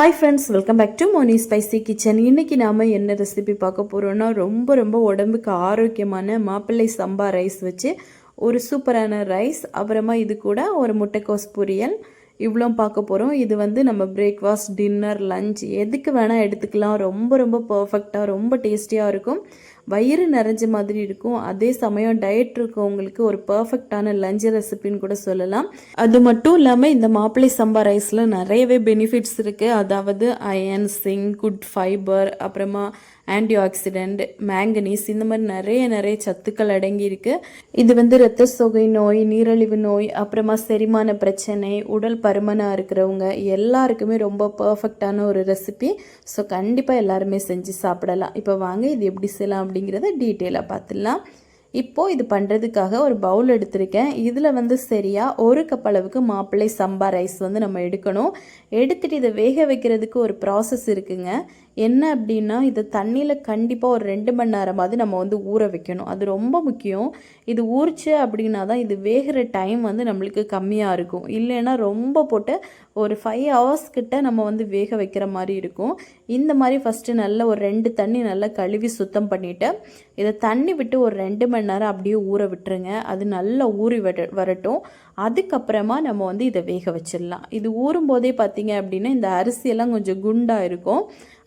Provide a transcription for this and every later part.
Hi friends welcome back to Moni spicy kitchen இன்னைக்கு நாம் என்ன ரெசிபி பார்க்க போகிறோன்னா ரொம்ப ரொம்ப உடம்புக்கு ஆரோக்கியமான மாப்பிள்ளை சம்பா ரைஸ் வச்சு ஒரு சூப்பரான ரைஸ் அப்புறமா இது கூட ஒரு முட்டைக்கோஸ் பொரியல் இவ்வளோ பார்க்க போகிறோம் இது வந்து நம்ம பிரேக்ஃபாஸ்ட் டின்னர் லஞ்ச் எதுக்கு வேணால் எடுத்துக்கலாம். ரொம்ப ரொம்ப பர்ஃபெக்டாக ரொம்ப டேஸ்டியாக இருக்கும். வயிறு நிறைஞ்ச மாதிரி இருக்கும். அதே சமயம் டயட் இருக்கவங்களுக்கு ஒரு பர்ஃபெக்டான லஞ்ச் ரெசிபின்னு கூட சொல்லலாம். அது மட்டும் இல்லாமல் இந்த மாப்பிள்ளை சம்பா ரைஸில் நிறையவே பெனிஃபிட்ஸ் இருக்குது அதாவது அயன் சிங் குட் ஃபைபர் அப்புறமா ஆன்டி ஆக்சிடென்ட் மேங்கனீஸ் இந்த மாதிரி நிறைய நிறைய சத்துக்கள் அடங்கியிருக்கு. இது வந்து இரத்த சொகை நோய் நீரிழிவு நோய் அப்புறமா செரிமான பிரச்சனை உடல் பருமனாக இருக்கிறவங்க எல்லாருக்குமே ரொம்ப பர்ஃபெக்டான ஒரு ரெசிபி ஸோ கண்டிப்பாக எல்லாருமே செஞ்சு சாப்பிடலாம். இப்போ வாங்க இது எப்படி செய்யலாம் அப்படிங்கிறத டீட்டெயிலாக பார்த்துடலாம். இப்போது இது பண்ணுறதுக்காக ஒரு பவுல் எடுத்திருக்கேன். இதில் வந்து சரியாக ஒரு கப் அளவுக்கு மாப்பிள்ளை சம்பா ரைஸ் வந்து நம்ம எடுக்கணும். எடுத்துகிட்டு இதை வேக வைக்கிறதுக்கு ஒரு ப்ராசஸ் இருக்குங்க. என்ன அப்படின்னா இதை தண்ணியில் கண்டிப்பாக ஒரு ரெண்டு மணி நேரமாவது நம்ம வந்து ஊற வைக்கணும். அது ரொம்ப முக்கியம். இது ஊறிச்சு அப்படின்னா தான் இது வேகிற டைம் வந்து நம்மளுக்கு கம்மியாக இருக்கும். இல்லைன்னா ரொம்ப போட்டு ஒரு ஃபைவ் ஹவர்ஸ் கிட்ட நம்ம வந்து வேக வைக்கிற மாதிரி இருக்கும். இந்த மாதிரி ஃபஸ்ட்டு நல்லா ஒரு ரெண்டு தண்ணி நல்லா கழுவி சுத்தம் பண்ணிவிட்டு இதை தண்ணி விட்டு ஒரு ரெண்டு மணி நேரம் அப்படியே ஊற விட்டுருங்க. அது நல்லா ஊறி வர வரட்டும். அதுக்கப்புறமா நம்ம வந்து இதை வேக வச்சிடலாம். இது ஊறும் போதே பார்த்தீங்க அப்படின்னா இந்த அரிசியெல்லாம் கொஞ்சம் குண்டாக இருக்கும்.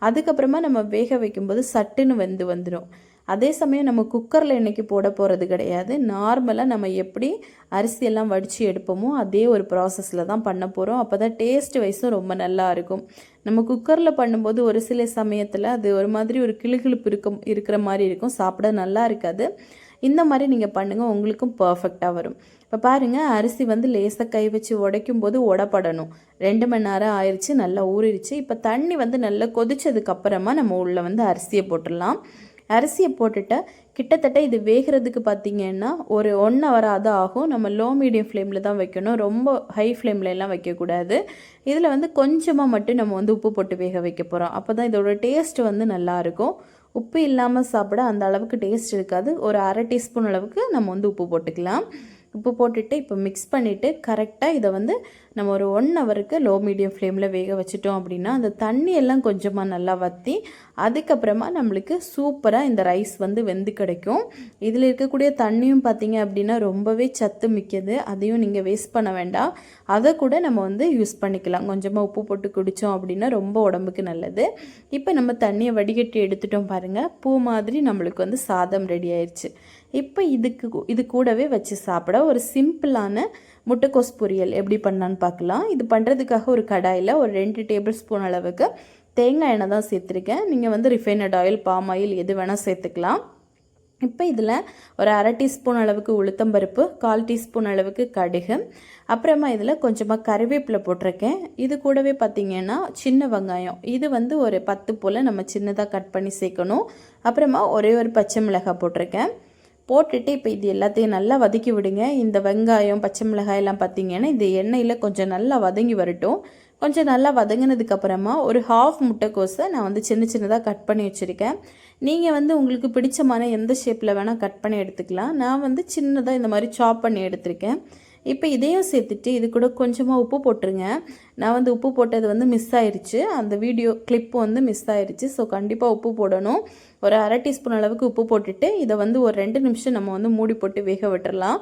அதுக்கப்புறமா நம்ம வேக வைக்கும்போது சட்டுன்னு வெந்து வந்துடும் அதே சமயம் நம்ம குக்கரில் இன்றைக்கி போட போகிறது கிடையாது. நார்மலாக நம்ம எப்படி அரிசியெல்லாம் வடித்து எடுப்போமோ அதே ஒரு ப்ராசஸில் தான் பண்ண போகிறோம் அப்போ தான் டேஸ்ட் வைஸும் ரொம்ப நல்லா இருக்கும். நம்ம குக்கரில் பண்ணும்போது ஒரு சில சமயத்தில் அது ஒரு மாதிரி ஒரு கிளுகிழுப்பு இருக்கும் இருக்கிற மாதிரி இருக்கும். சாப்பிட நல்லா இருக்காது. இந்த மாதிரி நீங்கள் பண்ணுங்கள் உங்களுக்கும் பர்ஃபெக்டாக வரும். இப்போ பாருங்கள் அரிசி வந்து லேசாக கை வச்சு உடைக்கும் போது உடப்படணும். ரெண்டு மணி நேரம் ஆயிடுச்சு நல்லா ஊறிடுச்சு. இப்போ தண்ணி வந்து நல்லா கொதிச்சதுக்கப்புறமா நம்ம உள்ளே வந்து அரிசியை போட்டுடலாம். அரிசியை போட்டுட்டு கிட்டத்தட்ட இது வேகிறதுக்கு பார்த்தீங்கன்னா ஒரு ஒன் ஹவராக அது ஆகும். நம்ம லோ மீடியம் ஃப்ளேமில் தான் வைக்கணும். ரொம்ப ஹை ஃப்ளேம்லலாம் வைக்கக்கூடாது. இதில் வந்து கொஞ்சமாக மட்டும் நம்ம வந்து உப்பு போட்டு வேக வைக்க போகிறோம் அப்போ தான் இதோட டேஸ்ட் வந்து நல்லாயிருக்கும் உப்பு இல்லாமல் சாப்பிட அந்த அளவுக்கு டேஸ்ட் இருக்காது. ஒரு அரை டீஸ்பூன் அளவுக்கு நம்ம வந்து உப்பு போட்டுக்கலாம். உப்பு போட்டுட்டு இப்போ மிக்ஸ் பண்ணிவிட்டு கரெக்டாக இதை வந்து நம்ம ஒரு ஒன் ஹவருக்கு லோ மீடியம் ஃப்ளேமில் வேக வச்சுட்டோம் அப்படின்னா அந்த தண்ணி எல்லாம் கொஞ்சமாக நல்லா வற்றி அதுக்கப்புறமா நம்மளுக்கு சூப்பராக இந்த ரைஸ் வந்து வெந்து கிடைக்கும். இதில் இருக்கக்கூடிய தண்ணியும் பார்த்தீங்க அப்படின்னா ரொம்பவே சத்து மிக்கது. அதையும் நீங்கள் வேஸ்ட் பண்ண வேண்டாம். அதை கூட நம்ம வந்து யூஸ் பண்ணிக்கலாம். கொஞ்சமாக உப்பு போட்டு குடித்தோம் அப்படின்னா ரொம்ப உடம்புக்கு நல்லது. இப்போ நம்ம தண்ணியை வடிகட்டி எடுத்துட்டோம் பாருங்கள் பூ மாதிரி நம்மளுக்கு வந்து சாதம் ரெடி ஆயிடுச்சு இப்போ இதுக்கு இது கூடவே வச்சு சாப்பிட ஒரு சிம்பிளான முட்டைக்கோஸ் பொரியல் எப்படி பண்ணலான்னு பார்க்கலாம். இது பண்ணுறதுக்காக ஒரு கடாயில் ஒரு ரெண்டு டேபிள் ஸ்பூன் அளவுக்கு தேங்காய் எண்ணெய் தான் சேர்த்துருக்கேன். நீங்கள் வந்து ரிஃபைனட் ஆயில் பாம் ஆயில் எது வேணால் சேர்த்துக்கலாம். இப்போ இதில் ஒரு அரை டீஸ்பூன் அளவுக்கு உளுத்தம்பருப்பு கால் டீஸ்பூன் அளவுக்கு கடுகு. அப்புறமா இதில் கொஞ்சமாக கருவேப்பிலை போட்டிருக்கேன். இது கூடவே பார்த்திங்கன்னா சின்ன வெங்காயம். இது வந்து ஒரு பத்து போல் நம்ம சின்னதாக கட் பண்ணி சேர்க்கணும். அப்புறமா ஒரே ஒரு பச்சை மிளகாய் போட்டிருக்கேன். போட்டுட்டு இப்போ இது எல்லாத்தையும் நல்லா வதக்கி விடுங்க. இந்த வெங்காயம் பச்சை மிளகாய் எல்லாம் பார்த்தீங்கன்னா இந்த எண்ணெயில் கொஞ்சம் நல்லா வதங்கி வரட்டும். கொஞ்சம் நல்லா வதங்கினதுக்கப்புறமா ஒரு ஹாஃப் முட்டைக்கோஸை நான் வந்து சின்ன சின்னதாக கட் பண்ணி வச்சுருக்கேன். நீங்கள் வந்து உங்களுக்கு பிடிச்சமான எந்த ஷேப்பில் வேணால் கட் பண்ணி எடுத்துக்கலாம். நான் வந்து சின்னதாக இந்த மாதிரி சாப் பண்ணி எடுத்திருக்கேன். இப்போ இதையும் சேர்த்துட்டு இது கூட கொஞ்சமாக உப்பு போட்டுருங்க. நான் வந்து உப்பு போட்டது வந்து மிஸ் ஆயிடுச்சு அந்த வீடியோ கிளிப்பு வந்து மிஸ் ஆயிடுச்சு ஸோ கண்டிப்பாக உப்பு போடணும். ஒரு அரை டீஸ்பூன் அளவுக்கு உப்பு போட்டுட்டு இதை வந்து ஒரு ரெண்டு நிமிஷம் நம்ம வந்து மூடி போட்டு வேக விட்டுறலாம்.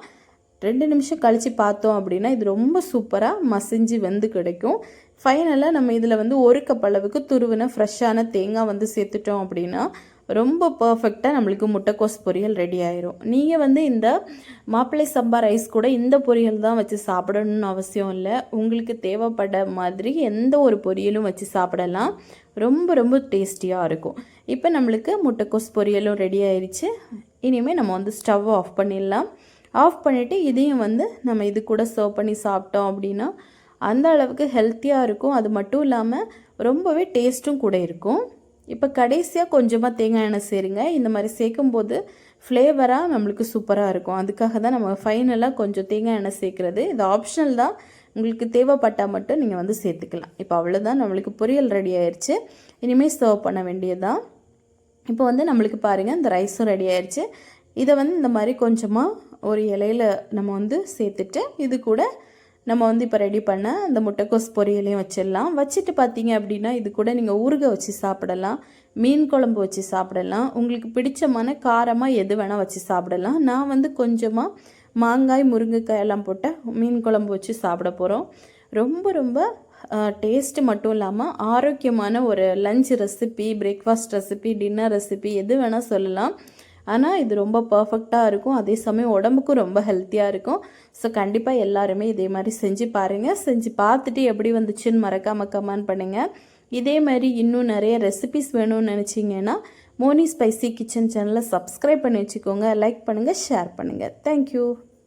ரெண்டு நிமிஷம் கழித்து பார்த்தோம் அப்படின்னா இது ரொம்ப சூப்பராக மசிஞ்சு வந்து கிடைக்கும். ஃபைனலாக நம்ம இதில் வந்து ஒரு கப் அளவுக்கு துருவின ஃப்ரெஷ்ஷான தேங்காய் வந்து சேர்த்துட்டோம் அப்படின்னா ரொம்ப பர்ஃபெக்டாக நம்மளுக்கு முட்டைக்கோஸ் பொரியல் ரெடி ஆயிரும். நீங்கள் வந்து இந்த மாப்பிள்ளை சம்பா ரைஸ் கூட இந்த பொரியல் தான் வச்சு சாப்பிடணும்னு அவசியம் இல்லை. உங்களுக்கு தேவைப்பட மாதிரி எந்த ஒரு பொரியலும் வச்சு சாப்பிடலாம். ரொம்ப ரொம்ப டேஸ்டியாக இருக்கும். இப்போ நம்மளுக்கு முட்டைக்கோஸ் பொரியலும் ரெடி ஆயிடுச்சு இனிமேல் நம்ம வந்து ஸ்டவ் ஆஃப் பண்ணிடலாம். ஆஃப் பண்ணிவிட்டு இதையும் வந்து நம்ம இது கூட சர்வ் பண்ணி சாப்பிட்டோம் அப்படின்னா அந்த அளவுக்கு ஹெல்த்தியாக இருக்கும். அது மட்டும் இல்லாமல் ரொம்பவே டேஸ்ட்டும் கூட இருக்கும். இப்போ கடைசியாக கொஞ்சமாக தேங்காய் எண்ணெய் சேருங்க. இந்த மாதிரி சேர்க்கும்போது ஃப்ளேவராக நம்மளுக்கு சூப்பராக இருக்கும். அதுக்காக தான் நம்ம ஃபைனலாக கொஞ்சம் தேங்காய் எண்ணெய் சேர்க்குறது. இது ஆப்ஷனல் தான். உங்களுக்கு தேவைப்பட்டால் மட்டும் நீங்கள் வந்து சேர்த்துக்கலாம். இப்போ அவ்வளோதான் நம்மளுக்கு பொரியல் ரெடி ஆயிடுச்சு இனிமேல் சர்வ் பண்ண வேண்டியதுதான். இப்போ வந்து நம்மளுக்கு பாருங்கள் இந்த ரைஸும் ரெடி ஆயிடுச்சு இதை வந்து இந்த மாதிரி கொஞ்சமாக ஒரு இலையில் நம்ம வந்து சேர்த்துட்டு இது கூட நம்ம வந்து இப்போ ரெடி பண்ண அந்த முட்டைக்கோஸ் பொரியலையும் வச்சிடலாம். வச்சுட்டு பார்த்தீங்க அப்படின்னா இது கூட நீங்கள் ஊறுக வச்சு சாப்பிடலாம். மீன் குழம்பு வச்சு சாப்பிடலாம். உங்களுக்கு பிடிச்சமான காரமாக எது வேணால் வச்சு சாப்பிடலாம். நான் வந்து கொஞ்சமாக மாங்காய் முருங்கைக்காய் எல்லாம் போட்ட மீன் குழம்பு வச்சு சாப்பிட போகிறோம் ரொம்ப ரொம்ப டேஸ்ட்டு மட்டும் இல்லாமல் ஆரோக்கியமான ஒரு lunch recipe breakfast recipe dinner recipe எது வேணால் சொல்லலாம். ஆனால் இது ரொம்ப பர்ஃபெக்டாக இருக்கும். அதே சமயம் உடம்புக்கும் ரொம்ப ஹெல்த்தியாக இருக்கும். ஸோ கண்டிப்பாக எல்லாருமே இதே மாதிரி செஞ்சு பாருங்கள் செஞ்சு பார்த்துட்டு எப்படி வந்துச்சுன்னு மறக்காமல் கமெண்ட் பண்ணுங்கள் இதே மாதிரி இன்னும் நிறைய ரெசிபிஸ் வேணும்னு நினச்சிங்கன்னா மோனி ஸ்பைசி கிச்சன் சேனலை சப்ஸ்கிரைப் பண்ணி வச்சுக்கோங்க. லைக் பண்ணுங்கள் ஷேர் பண்ணுங்கள் தேங்க்யூ